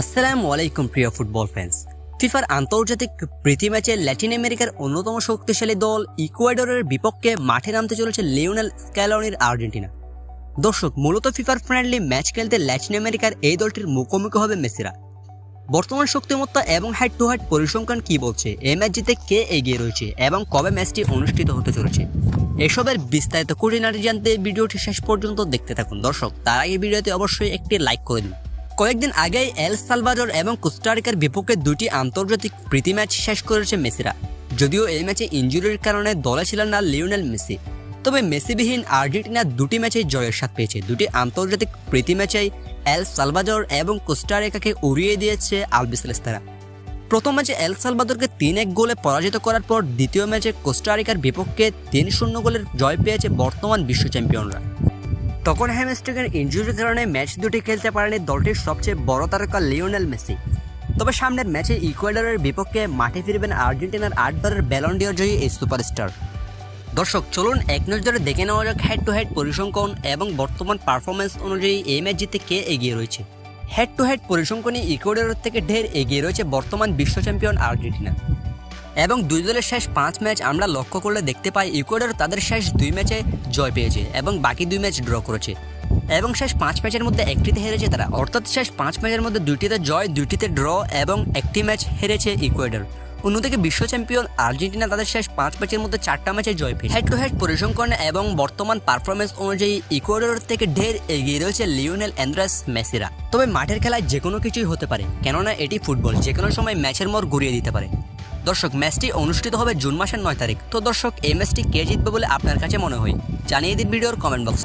আসসালামু আলাইকুম প্রিয় ফুটবল ফ্যান্স ফিফার আন্তর্জাতিক প্রীতি ম্যাচে ল্যাটিন আমেরিকার অন্যতম শক্তিশালী দল ইকুয়েডরের বিপক্ষে মাঠে নামতে চলেছে লিওনেল স্ক্যালনির আর্জেন্টিনা। দর্শক, মূলত ফিফার ফ্রেন্ডলি ম্যাচ খেলতে ল্যাটিন আমেরিকার এই দলটির মুখোমুখি হবে মেসিরা। বর্তমান শক্তিমত্তা এবং হাইট টু হাইট পরিসংখ্যান কি বলছে? এই ম্যাচ জিতে কে এগিয়ে রয়েছে এবং কবে ম্যাচটি অনুষ্ঠিত হতে চলেছে? এসবের বিস্তারিত খুঁটিনাটি জানতে ভিডিওটি শেষ পর্যন্ত দেখতে থাকুন। দর্শক, তার আগে ভিডিওতে অবশ্যই একটি লাইক করে দিন। কয়েকদিন আগেই এল সালভাদর এবং কোস্টারিকার বিপক্ষে দুটি আন্তর্জাতিক প্রীতি ম্যাচ শেষ করেছে মেসিরা। যদিও এই ম্যাচে ইঞ্জুরির কারণে দলে ছিলেন না লিওনেল মেসি। তবে মেসিবিহীন আর্জেন্টিনা দুটি ম্যাচে জয়ের স্বাদ পেয়েছে। দুটি আন্তর্জাতিক প্রীতি ম্যাচেই এল সালভাদর এবং কোস্টারিকাকে উড়িয়ে দিয়েছে আলবিসেলেস্তারা। প্রথম ম্যাচে এল সালভাদরকে তিন এক গোলে পরাজিত করার পর দ্বিতীয় ম্যাচে কোস্টারিকার বিপক্ষে তিন শূন্য গোলের জয় পেয়েছে বর্তমান বিশ্ব চ্যাম্পিয়নরা। তখন হ্যামস্ট্রিকের ইঞ্জুরির কারণে ম্যাচ দুটি খেলতে পারেনি দলটির সবচেয়ে বড় তারকা লিওনেল মেসি। তবে সামনের ম্যাচে ইকুয়েডরের বিপক্ষে মাঠে ফিরবেন আর্জেন্টিনার আটবারের ব্যালন্ডিয়ার জয়ী এই সুপারস্টার। দর্শক, চলুন এক নজরে দেখে নেওয়া যাক হেড টু হেড পরিসংখ্যান এবং বর্তমান পারফরমেন্স অনুযায়ী এই ম্যাচ জিতে কে এগিয়ে রয়েছে। হেড টু হেড পরিসংখ্যানে ইকুয়েডরের থেকে ঢের এগিয়ে রয়েছে বর্তমান বিশ্ব চ্যাম্পিয়ন আর্জেন্টিনা। এবং দুই দলের শেষ পাঁচ ম্যাচ আমরা লক্ষ্য করলে দেখতে পাই ইকুয়েডর তাদের শেষ দুই ম্যাচে জয় পেয়েছে এবং বাকি দুই ম্যাচ ড্র করেছে। এবং শেষ পাঁচ ম্যাচের মধ্যে একটিতে হেরেছে তারা। অর্থাৎ শেষ পাঁচ ম্যাচের মধ্যে দুইটিতে জয়, দুইটিতে ড্র এবং একটি ম্যাচ হেরেছে ইকুয়েডর। অন্যদিকে বিশ্ব চ্যাম্পিয়ন আর্জেন্টিনা তাদের শেষ পাঁচ ম্যাচের মধ্যে চারটা ম্যাচে জয় পেয়েছে। হেড টু হেড পরিসংখ্যান এবং বর্তমান পারফরমেন্স অনুযায়ী ইকুয়েডর থেকে ঢের এগিয়ে রয়েছে লিওনেল অ্যান্ড্রাস মেসিরা। তবে মাঠের খেলায় যে কোনো কিছুই হতে পারে, কেননা এটি ফুটবল। যে কোনো সময় ম্যাচের মোড় ঘুরিয়ে দিতে পারে। দর্শক, ম্যাচটি অনুষ্ঠিত হবে জুন মাসের নয় তারিখ। তো দর্শক, এই ম্যাচটি কে জিতবে বলে আপনার কাছে মনে হয়? জানিয়ে দিন ভিডিওর কমেন্ট বক্স।